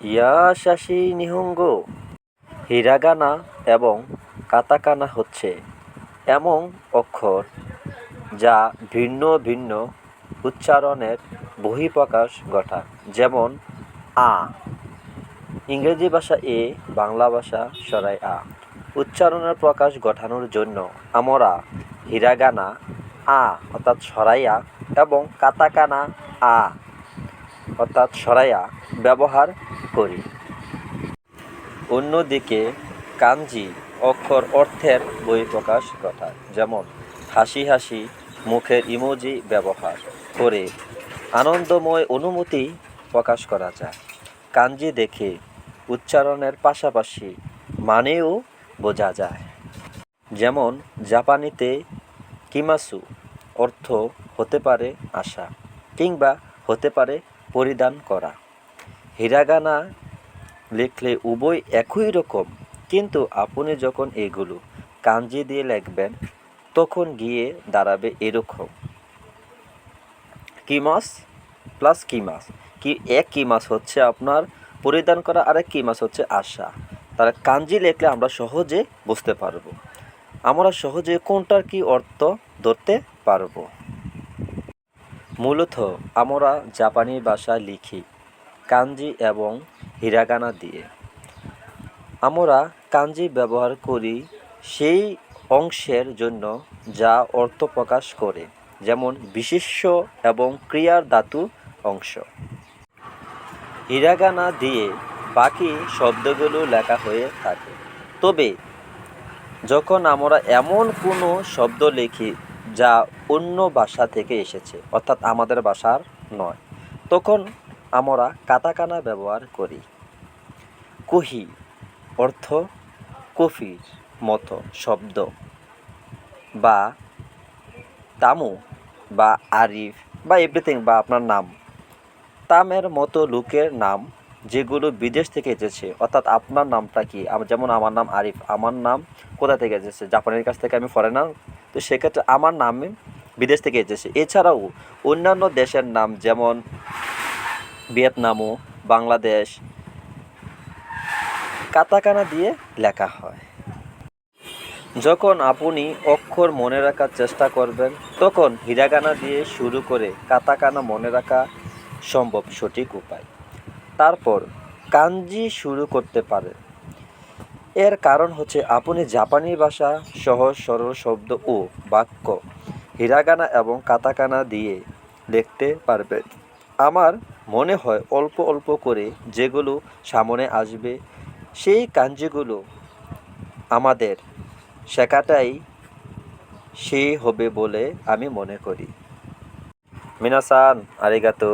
ইয়াশাসি নিহঙ্গ। Hiragana এবং katakana হচ্ছে এমন অক্ষর যা ভিন্ন ভিন্ন উচ্চারণের বহিঃপ্রকাশ ঘটায়। যেমন আ, ইংরেজি ভাষা এ, বাংলা ভাষা সরাই আ। উচ্চারণের প্রকাশ ঘটানোর জন্য আমরা হিরাগানা, আ অর্থাৎ সরাইয়া এবং কাতাকানা, আ অর্থাৎ সরাইয়া ব্যবহার করি। অন্যদিকে কাঞ্জি অক্ষর অর্থের বহিঃপ্রকাশ ঘটায়, যেমন হাসি হাসি মুখের ইমোজি ব্যবহার করে আনন্দময় অনুমতি প্রকাশ করা যায়। কাঞ্জি দেখে উচ্চারণের পাশাপাশি মানেও বোঝা যায়। যেমন জাপানিতে কিমাসু অর্থ হতে পারে আশা কিংবা হতে পারে পরিধান করা। হিরাগানা লিখলে উভয় একই রকম, কিন্তু আপনি যখন এগুলো কাঞ্জি দিয়ে লিখবেন, তখন গিয়ে দাঁড়াবে এরকম। কিমাস প্লাস কিমাস। কি এক কিমাস হচ্ছে আপনার পরিধান করা আর এক কিমাস হচ্ছে আশা। তাহলে কাঞ্জি লিখলে আমরা সহজে বুঝতে পারব। আমরা সহজে কোনটার কি অর্থ ধরতে পারব? মূলত আমরা জাপানি ভাষা লিখি কাঞ্জি এবং হিরাগানা দিয়ে। আমরা কাঞ্জি ব্যবহার করি সেই অংশের জন্য যা অর্থ প্রকাশ করে, যেমন বিশেষ্য এবং ক্রিয়ার ধাতু অংশ। হিরাগানা দিয়ে বাকি শব্দগুলো লেখা হয়ে থাকে। তবে যখন আমরা এমন কোনো শব্দ লিখি যা অন্য ভাষা থেকে এসেছে, অর্থাৎ আমাদের ভাষার নয়। তখন আমরা কাতাকানা ব্যবহার করি। কুহি অর্থ কফির মতো শব্দ বা তামু বা আরিফ বা এভরিথিং বা আপনার নাম। তামের মতো লোকের নাম যেগুলো বিদেশ থেকে এসেছে, অর্থাৎ আপনার নামটা কি? যেমন আমার নাম আরিফ, আমার নাম কোথা থেকে এসেছে? জাপানের কাছ থেকে আমি ফরেনার তো সেক্ষেত্রে আমার নামে বিদেশ থেকে এসেছে। এছাড়াও অন্যান্য দেশের নাম যেমন ভিয়েতনামও বাংলাদেশ, কাতাকানা দিয়ে লেখা হয়। যখন আপনি অক্ষর মনে রাখার চেষ্টা করবেন, তখন হিরাগানা দিয়ে শুরু করে কাতাকানা মনে রাখা সম্ভব সঠিক উপায়। তারপর কাঞ্জি শুরু করতে পারে এর কারণ হচ্ছে আপনি জাপানি ভাষা সহজ সরল শব্দ ও বাক্য হিরাগানা এবং কাতাকানা দিয়ে লিখতে পারবেন। আমার মনে হয় অল্প অল্প করে যেগুলো সামনে আসবে, সেই কাঞ্জিগুলো আমাদের শেখাটাই সেই হবে বলে আমি মনে করি। মিনাসান আরিগাতো।